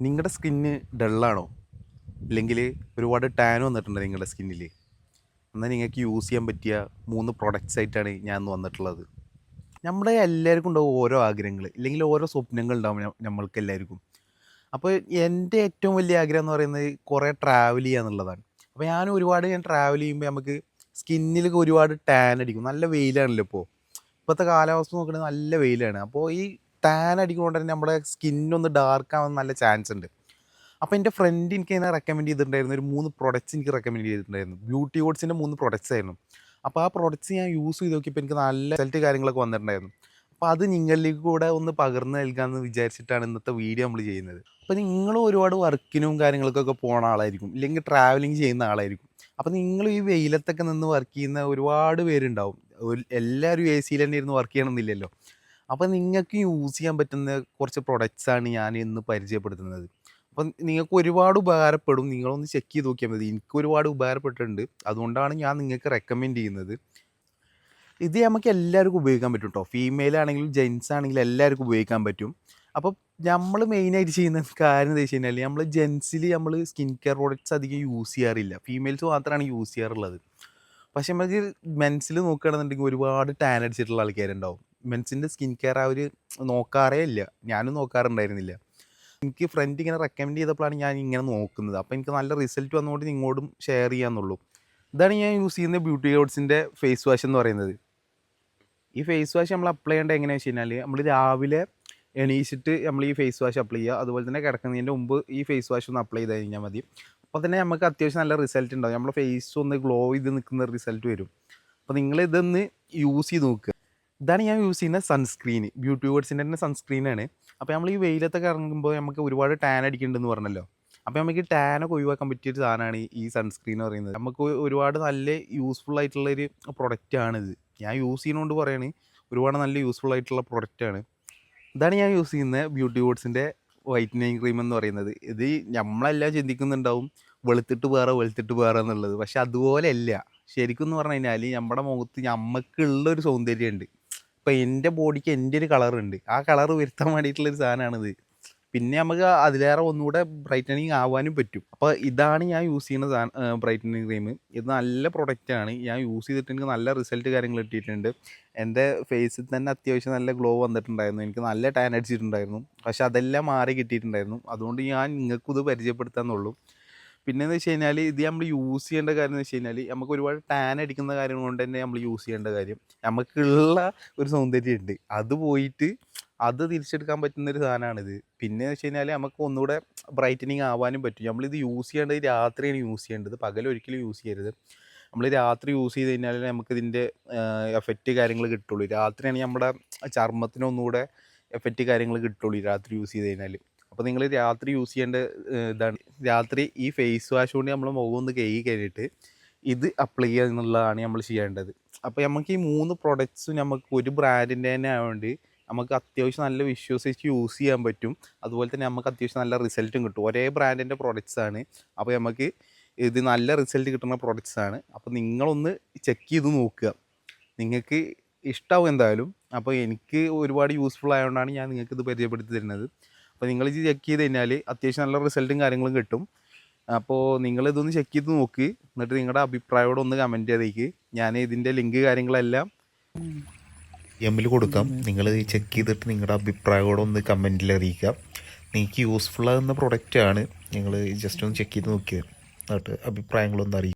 നിങ്ങളുടെ സ്കിന്ന് ഡള്ളാണോ അല്ലെങ്കിൽ ഒരുപാട് ടാൻ വന്നിട്ടുണ്ട് നിങ്ങളുടെ സ്കിന്നിൽ എന്നാൽ നിങ്ങൾക്ക് യൂസ് ചെയ്യാൻ പറ്റിയ മൂന്ന് പ്രൊഡക്ട്സ് ആയിട്ടാണ് ഞാൻ വന്നിട്ടുള്ളത്. നമ്മുടെ എല്ലാവർക്കും ഉണ്ടാവും ഓരോ ആഗ്രഹങ്ങൾ ഇല്ലെങ്കിൽ ഓരോ സ്വപ്നങ്ങൾ ഉണ്ടാവും നമ്മൾക്ക് എല്ലാവർക്കും. അപ്പോൾ എന്റെ ഏറ്റവും വലിയ ആഗ്രഹം എന്ന് പറയുന്നത് കുറേ ട്രാവൽ ചെയ്യുക എന്നുള്ളതാണ്. അപ്പോൾ ഞാൻ ഒരുപാട് ഞാൻ ട്രാവൽ ചെയ്യുമ്പോൾ നമുക്ക് സ്കിന്നിലൊക്കെ ഒരുപാട് ടാൻ അടിക്കും. നല്ല വെയിലാണല്ലോ ഇപ്പോൾ ഇപ്പോഴത്തെ കാലാവസ്ഥ നോക്കുകയാണെങ്കിൽ നല്ല വെയിലാണ്. അപ്പോൾ ഈ ടാൻ അടിക്കൊണ്ട് തന്നെ നമ്മുടെ സ്കിന്നൊന്ന് ഡാർക്ക് ആവാൻ നല്ല ചാൻസ് ഉണ്ട്. അപ്പോൾ എന്റെ ഫ്രണ്ട് എനിക്ക് അതിനെ റെക്കമെൻഡ് ചെയ്തിട്ടുണ്ടായിരുന്നു. ഒരു മൂന്ന് പ്രൊഡക്റ്റ്സ് എനിക്ക് റെക്കമെൻഡ് ചെയ്തിട്ടുണ്ടായിരുന്നു. ബ്യൂട്ടി ഓട്സിന്റെ മൂന്ന് പ്രൊഡക്റ്റ്സ് ആയിരുന്നു. അപ്പോൾ ആ പ്രൊഡക്റ്റ്സ് ഞാൻ യൂസ് ചെയ്ത് നോക്കിയപ്പോൾ എനിക്ക് നല്ല റിസൾട്ട് കാര്യങ്ങളൊക്കെ വന്നിട്ടുണ്ടായിരുന്നു. അപ്പോൾ അത് നിങ്ങളിലേക്ക് കൂടെ ഒന്ന് പകർന്നു നൽകാമെന്ന് വിചാരിച്ചിട്ടാണ് ഇന്നത്തെ വീഡിയോ നമ്മൾ ചെയ്യുന്നത്. അപ്പോൾ നിങ്ങളും ഒരുപാട് വർക്കിനും കാര്യങ്ങൾക്കൊക്കെ പോണ ആളായിരിക്കും. ഇല്ലെങ്കിൽ ട്രാവലിംഗ് ചെയ്യുന്ന ആളായിരിക്കും. അപ്പോൾ നിങ്ങൾ ഈ വെയിലത്തൊക്കെ നിന്ന് വർക്ക് ചെയ്യുന്ന ഒരുപാട് പേരുണ്ടാവും. എല്ലാവരും എ സിയിൽ തന്നെ ഇരുന്ന് വർക്ക് ചെയ്യണമെന്നില്ലല്ലോ അപ്പോൾ നിങ്ങൾക്ക് യൂസ് ചെയ്യാൻ പറ്റുന്ന കുറച്ച് പ്രൊഡക്ട്സ് ആണ് ഞാൻ ഇന്ന് പരിചയപ്പെടുത്തുന്നത്. അപ്പം നിങ്ങൾക്ക് ഒരുപാട് ഉപകാരപ്പെടും. നിങ്ങളൊന്ന് ചെക്ക് ചെയ്ത് നോക്കിയാൽ മതി. എനിക്ക് ഒരുപാട് ഉപകാരപ്പെട്ടിട്ടുണ്ട്. അതുകൊണ്ടാണ് ഞാൻ നിങ്ങൾക്ക് റെക്കമെൻഡ് ചെയ്യുന്നത്. ഇത് നമുക്ക് എല്ലാവർക്കും ഉപയോഗിക്കാൻ പറ്റും കേട്ടോ ഫീമെയിൽ ആണെങ്കിലും ജെൻസ് ആണെങ്കിലും എല്ലാവർക്കും ഉപയോഗിക്കാൻ പറ്റും. അപ്പോൾ നമ്മൾ മെയിനായിട്ട് ചെയ്യുന്ന കാര്യം എന്താ വെച്ച് കഴിഞ്ഞാൽ നമ്മൾ ജെൻസിൽ നമ്മൾ സ്കിൻ കെയർ പ്രോഡക്റ്റ്സ് അധികം യൂസ് ചെയ്യാറില്ല. ഫീമെയിൽസ് മാത്രമാണ് യൂസ് ചെയ്യാറുള്ളത്. പക്ഷേ നമുക്ക് മെൻസിൽ നോക്കുകയാണെന്നുണ്ടെങ്കിൽ ഒരുപാട് ടാൻ അടിച്ചിട്ടുള്ള ആൾക്കാരുണ്ടാവും. മെൻസിന്റെ സ്കിൻ കെയർ ഒരു നോക്കാറേ ഇല്ല. ഞാനും നോക്കാറുണ്ടായിരുന്നില്ല. എനിക്ക് ഫ്രണ്ട് ഇങ്ങനെ റെക്കമെൻഡ് ചെയ്തപ്പോഴാണ് ഞാൻ ഇങ്ങനെ നോക്കുന്നത്. അപ്പോൾ എനിക്ക് നല്ല റിസൾട്ട് വന്നുകൊണ്ട് നിങ്ങളോടും ഷെയർ ചെയ്യാന്നുള്ളൂ. ഇതാണ് ഞാൻ യൂസ് ചെയ്യുന്ന ബ്യൂട്ടി ഗോഡ്സിന്റെ ഫേസ് വാഷ് എന്ന് പറയുന്നത്. ഈ ഫേസ് വാഷ് നമ്മൾ അപ്ലൈ ചെയ്യേണ്ടത് എങ്ങനെയാണെന്ന് വെച്ച് കഴിഞ്ഞാൽ നമ്മൾ രാവിലെ എണീച്ചിട്ട് നമ്മൾ ഈ ഫേസ് വാഷ് അപ്ലൈ ചെയ്യുക. അതുപോലെ തന്നെ കിടക്കുന്നതിന്റെ മുമ്പ് ഈ ഫേസ് വാഷ് ഒന്ന് അപ്ലൈ ചെയ്ത് കഴിഞ്ഞാൽ മതി. അപ്പോൾ തന്നെ നമുക്ക് അത്യാവശ്യം നല്ല റിസൾട്ട് ഉണ്ടാവും. നമ്മുടെ ഫേസ് ഒന്ന് ഗ്ലോ ചെയ്ത് നിൽക്കുന്ന റിസൾട്ട് വരും. അപ്പോൾ നിങ്ങൾ ഇതൊന്ന് യൂസ് ചെയ്ത് നോക്കുക ഇതാണ് ഞാൻ യൂസ് ചെയ്യുന്ന സൺസ്ക്രീൻ ബ്യൂട്ടി വേർഡ്സിന്റെ തന്നെ സൺസ്ക്രീനാണ് അപ്പോൾ നമ്മൾ ഈ വെയിലത്തൊക്കെ ഇറങ്ങുമ്പോൾ നമുക്ക് ഒരുപാട് ടാൻ അടിക്കുന്നുണ്ടെന്ന് പറഞ്ഞല്ലോ. അപ്പോൾ നമുക്ക് ടാനൊക്കെ ഒഴിവാക്കാൻ പറ്റിയ ഒരു സാധനമാണ് ഈ സൺസ്ക്രീൻ എന്ന് പറയുന്നത്. നമുക്ക് ഒരുപാട് നല്ല യൂസ്ഫുൾ ആയിട്ടുള്ള ഒരു പ്രൊഡക്റ്റാണിത് ഞാൻ യൂസ് ചെയ്യുന്നതുകൊണ്ട് പറയുകയാണ് ഒരുപാട് നല്ല യൂസ്ഫുൾ ആയിട്ടുള്ള പ്രൊഡക്റ്റാണ് ഇതാണ് ഞാൻ യൂസ് ചെയ്യുന്ന ബ്യൂട്ടി വേർഡ്സിന്റെ വൈറ്റനിങ് ക്രീം എന്ന് പറയുന്നത്. ഇത് നമ്മളെല്ലാം ചിന്തിക്കുന്നുണ്ടാവും വെളുത്തിട്ട് വേറെ വെളുത്തിട്ട് വേറെ എന്നുള്ളത്. പക്ഷെ അതുപോലെ അല്ല ശരിക്കും എന്ന് പറഞ്ഞു കഴിഞ്ഞാൽ നമ്മുടെ മുഖത്ത് നമുക്കുള്ള ഒരു സൗന്ദര്യമുണ്ട് ഇപ്പം എന്റെ ബോഡിക്ക് എന്റെ ഒരു കളറുണ്ട് ആ കളർ വരുത്താൻ വേണ്ടിയിട്ടുള്ളൊരു സാധനമാണിത് പിന്നെ നമുക്ക് അതിലേറെ ഒന്നുകൂടെ ബ്രൈറ്റനിങ് ആവാനും പറ്റും. അപ്പോൾ ഇതാണ് ഞാൻ യൂസ് ചെയ്യുന്ന സാധനം ബ്രൈറ്റനിങ് ക്രീം ഇത് നല്ല പ്രൊഡക്റ്റാണ് ഞാൻ യൂസ് ചെയ്തിട്ട് എനിക്ക് നല്ല റിസൾട്ട് കാര്യങ്ങൾ കിട്ടിയിട്ടുണ്ട്. എന്റെ ഫേസിൽ തന്നെ അത്യാവശ്യം നല്ല ഗ്ലോ വന്നിട്ടുണ്ടായിരുന്നു. എനിക്ക് നല്ല ടാൻ അടിച്ചിട്ടുണ്ടായിരുന്നു. പക്ഷെ അതെല്ലാം മാറി കിട്ടിയിട്ടുണ്ടായിരുന്നു. അതുകൊണ്ട് ഞാൻ നിങ്ങൾക്കും ഇത് പരിചയപ്പെടുത്താന്നുള്ളൂ. പിന്നെ എന്ന് വെച്ച് കഴിഞ്ഞാൽ ഇത് നമ്മൾ യൂസ് ചെയ്യേണ്ട കാര്യം എന്ന് വെച്ച് കഴിഞ്ഞാൽ നമുക്ക് ഒരുപാട് ടാൻ അടിക്കുന്ന കാര്യം കൊണ്ട് തന്നെ നമ്മൾ യൂസ് ചെയ്യേണ്ട കാര്യം. നമുക്കുള്ള ഒരു സൗന്ദര്യമുണ്ട് അത് പോയിട്ട് അത് തിരിച്ചെടുക്കാൻ പറ്റുന്ന ഒരു സാധനമാണിത് പിന്നെ വെച്ച് കഴിഞ്ഞാൽ നമുക്ക് ഒന്നുകൂടെ ബ്രൈറ്റനിങ് ആവാനും പറ്റും. നമ്മളിത് യൂസ് ചെയ്യേണ്ടത് രാത്രിയാണ് യൂസ് ചെയ്യേണ്ടത്. പകൽ ഒരിക്കലും യൂസ് ചെയ്യരുത്. നമ്മൾ രാത്രി യൂസ് ചെയ്ത് കഴിഞ്ഞാൽ നമുക്ക് ഇതിന്റെ എഫക്റ്റ് കാര്യങ്ങൾ കിട്ടുള്ളൂ. രാത്രിയാണെങ്കിൽ നമ്മുടെ ചർമ്മത്തിനൊന്നുകൂടെ എഫക്റ്റ് കാര്യങ്ങൾ കിട്ടുള്ളൂ രാത്രി യൂസ് ചെയ്ത് കഴിഞ്ഞാൽ അപ്പോൾ നിങ്ങൾ രാത്രി യൂസ് ചെയ്യേണ്ട ഇതാണ്. രാത്രി ഈ ഫേസ് വാഷ് കൊണ്ട് നമ്മൾ മുഖം ഒന്ന് കഴുകി കഴിഞ്ഞിട്ട് ഇത് അപ്ലൈ ചെയ്യുക എന്നുള്ളതാണ് നമ്മൾ ചെയ്യേണ്ടത്. അപ്പോൾ നമുക്ക് ഈ മൂന്ന് പ്രൊഡക്ട്സും നമുക്ക് ഒരു ബ്രാൻഡിന്റെ തന്നെ ആയതുകൊണ്ട് നമുക്ക് അത്യാവശ്യം നല്ല വിശ്വസിച്ച് യൂസ് ചെയ്യാൻ പറ്റും. അതുപോലെ തന്നെ നമുക്ക് അത്യാവശ്യം നല്ല റിസൾട്ടും കിട്ടും. ഒരേ ബ്രാൻഡിന്റെ പ്രൊഡക്ട്സ് ആണ്. അപ്പോൾ നമുക്ക് ഇത് നല്ല റിസൾട്ട് കിട്ടുന്ന പ്രൊഡക്ട്സ് ആണ്. അപ്പോൾ നിങ്ങളൊന്ന് ചെക്ക് ചെയ്ത് നോക്കുക. നിങ്ങൾക്ക് ഇഷ്ടമാവും എന്തായാലും. അപ്പോൾ എനിക്ക് ഒരുപാട് യൂസ്ഫുൾ ആയതുകൊണ്ടാണ് ഞാൻ നിങ്ങൾക്ക് ഇത് പരിചയപ്പെടുത്തി തരുന്നത്. അപ്പോൾ നിങ്ങൾ ഇത് ചെക്ക് ചെയ്ത് കഴിഞ്ഞാൽ അത്യാവശ്യം നല്ല റിസൾട്ടും കാര്യങ്ങളും കിട്ടും. അപ്പോൾ നിങ്ങൾ ഇതൊന്ന് ചെക്ക് ചെയ്ത് നോക്ക്. എന്നിട്ട് നിങ്ങളുടെ അഭിപ്രായോടെ ഒന്ന് കമന്റ് ചെയ്തേക്ക്. ഞാൻ ഇതിന്റെ ലിങ്ക് കാര്യങ്ങളെല്ലാം എമ്മിൽ കൊടുക്കാം. നിങ്ങൾ ചെക്ക് ചെയ്തിട്ട് നിങ്ങളുടെ അഭിപ്രായങ്ങളോട് ഒന്ന് കമന്റിൽ അറിയിക്കാം. നിങ്ങൾക്ക് യൂസ്ഫുൾ ആകുന്ന പ്രൊഡക്റ്റാണ് നിങ്ങൾ ജസ്റ്റ് ഒന്ന് ചെക്ക് ചെയ്ത് നോക്കിയത് എന്നിട്ട് അഭിപ്രായങ്ങളൊന്ന് അറിയിക്കുക